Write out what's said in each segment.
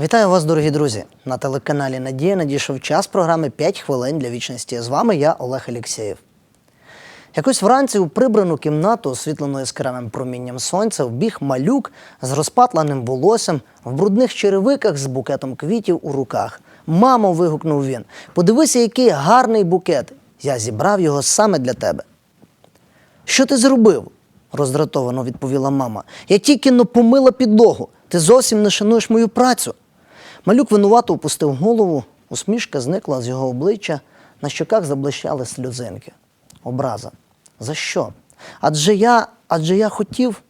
Вітаю вас, дорогі друзі! На телеканалі Надія надійшов час програми «5 хвилин для вічності. З вами я, Олег Алєксєєв. Якось вранці у прибрану кімнату, освітлену яскравим промінням сонця, вбіг малюк з розпатленим волоссям, в брудних черевиках з букетом квітів у руках. Мамо, вигукнув він, подивися, який гарний букет. Я зібрав його саме для тебе. Що ти зробив? роздратовано відповіла мама. Я тільки но помила підлогу. Ти зовсім не шануєш мою працю. Малюк винувато опустив голову, усмішка зникла з його обличчя, на щоках заблищали сльозинки. Образа. За що? Адже я, адже я хотів.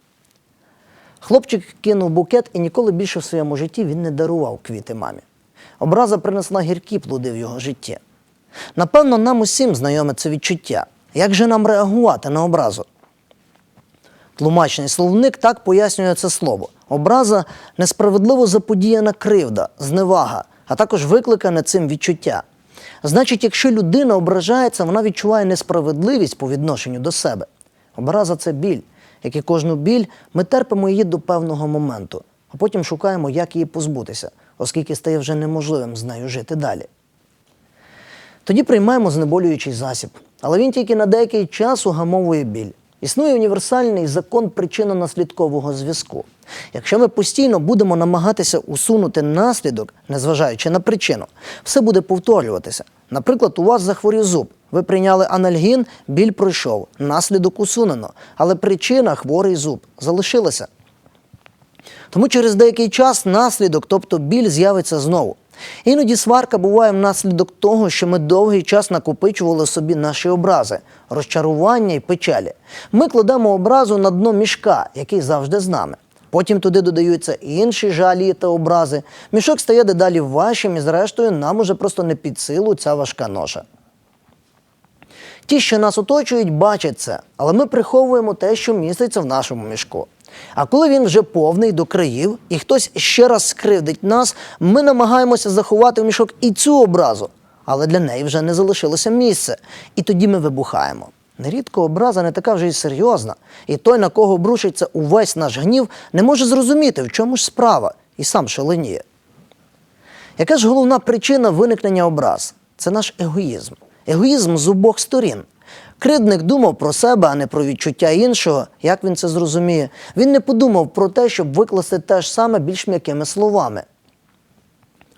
Хлопчик кинув букет і ніколи більше в своєму житті він не дарував квіти мамі. Образа принесла гіркі плоди в його житті. Напевно, нам усім знайоме це відчуття. Як же нам реагувати на образу? Тлумачний словник так пояснює це слово. Образа несправедливо заподіяна кривда, зневага, а також викликане цим відчуття. Значить, якщо людина ображається, вона відчуває несправедливість по відношенню до себе. Образа це біль. Як і кожну біль, ми терпимо її до певного моменту, а потім шукаємо, як її позбутися, оскільки стає вже неможливим з нею жити далі. Тоді приймаємо знеболюючий засіб, але він тільки на деякий час угамовує біль. Існує універсальний закон причинно-наслідкового зв'язку. Якщо ми постійно будемо намагатися усунути наслідок, незважаючи на причину, все буде повторюватися. Наприклад, у вас захворів зуб. Ви прийняли анальгін, біль пройшов, наслідок усунено, але причина хворий зуб залишилася. Тому через деякий час наслідок, тобто біль, з'явиться знову. Іноді сварка буває внаслідок того, що ми довгий час накопичували собі наші образи, розчарування і печалі. Ми кладемо образу на дно мішка, який завжди з нами. Потім туди додаються інші жалі та образи. Мішок стає дедалі важчим і, зрештою, нам уже просто не під силу ця важка ноша. Ті, що нас оточують, бачать це, але ми приховуємо те, що міститься в нашому мішку. А коли він вже повний до країв, і хтось ще раз скривдить нас, ми намагаємося заховати в мішок і цю образу, але для неї вже не залишилося місце. І тоді ми вибухаємо. Нерідко образа не така вже й серйозна, і той, на кого обрушиться увесь наш гнів, не може зрозуміти, в чому ж справа, і сам шаленіє. Яка ж головна причина виникнення образ? Це наш егоїзм. Егоїзм з обох сторін. Кривдник думав про себе, а не про відчуття іншого. Як він це зрозуміє? Він не подумав про те, щоб викласти те ж саме більш м'якими словами.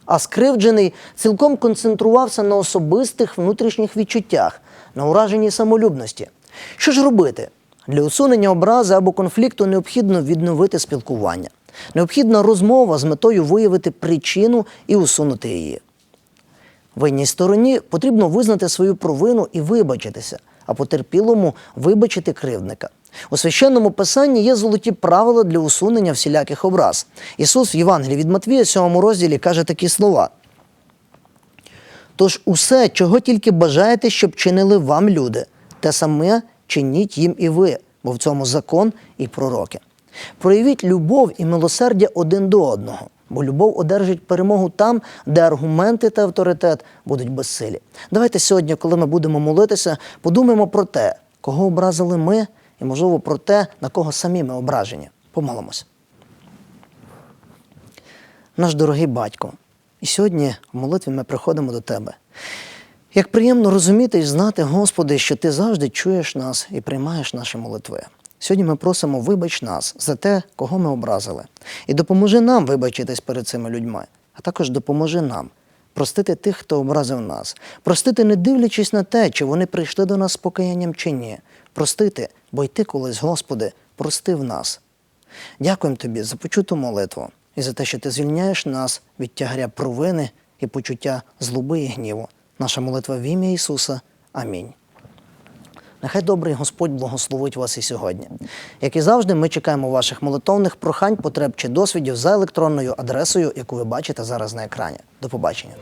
А скривджений цілком концентрувався на особистих внутрішніх відчуттях, на ураженій самолюбності. Що ж робити? Для усунення образи або конфлікту необхідно відновити спілкування. Необхідна розмова з метою виявити причину і усунути її. Винній стороні потрібно визнати свою провину і вибачитися, а потерпілому вибачити кривдника. У священному писанні є золоті правила для усунення всіляких образ. Ісус в Євангелії від Матвія, 7 розділі, каже такі слова. Тож усе, чого тільки бажаєте, щоб чинили вам люди, те саме чиніть їм і ви, бо в цьому закон і пророки. Проявіть любов і милосердя один до одного, бо любов одержить перемогу там, де аргументи та авторитет будуть безсилі. Давайте сьогодні, коли ми будемо молитися, подумаємо про те, кого образили ми, і, можливо, про те, на кого самі ми ображені. Помолимося. Наш дорогий батько, і сьогодні в молитві ми приходимо до Тебе. Як приємно розуміти і знати, Господи, що Ти завжди чуєш нас і приймаєш наші молитви. Сьогодні ми просимо вибач нас за те, кого ми образили, і допоможи нам вибачитись перед цими людьми, а також допоможи нам простити тих, хто образив нас, простити, не дивлячись на те, чи вони прийшли до нас з покаянням чи ні. Простити, бо й ти колись, Господи, простив нас. Дякуємо Тобі за почуту молитву і за те, що ти звільняєш нас від тягаря провини і почуття злоби і гніву. Наша молитва в ім'я Ісуса. Амінь. Нехай добрий Господь благословить вас і сьогодні. Як і завжди, ми чекаємо ваших молитовних прохань, потреб чи досвідів за електронною адресою, яку ви бачите зараз на екрані. До побачення.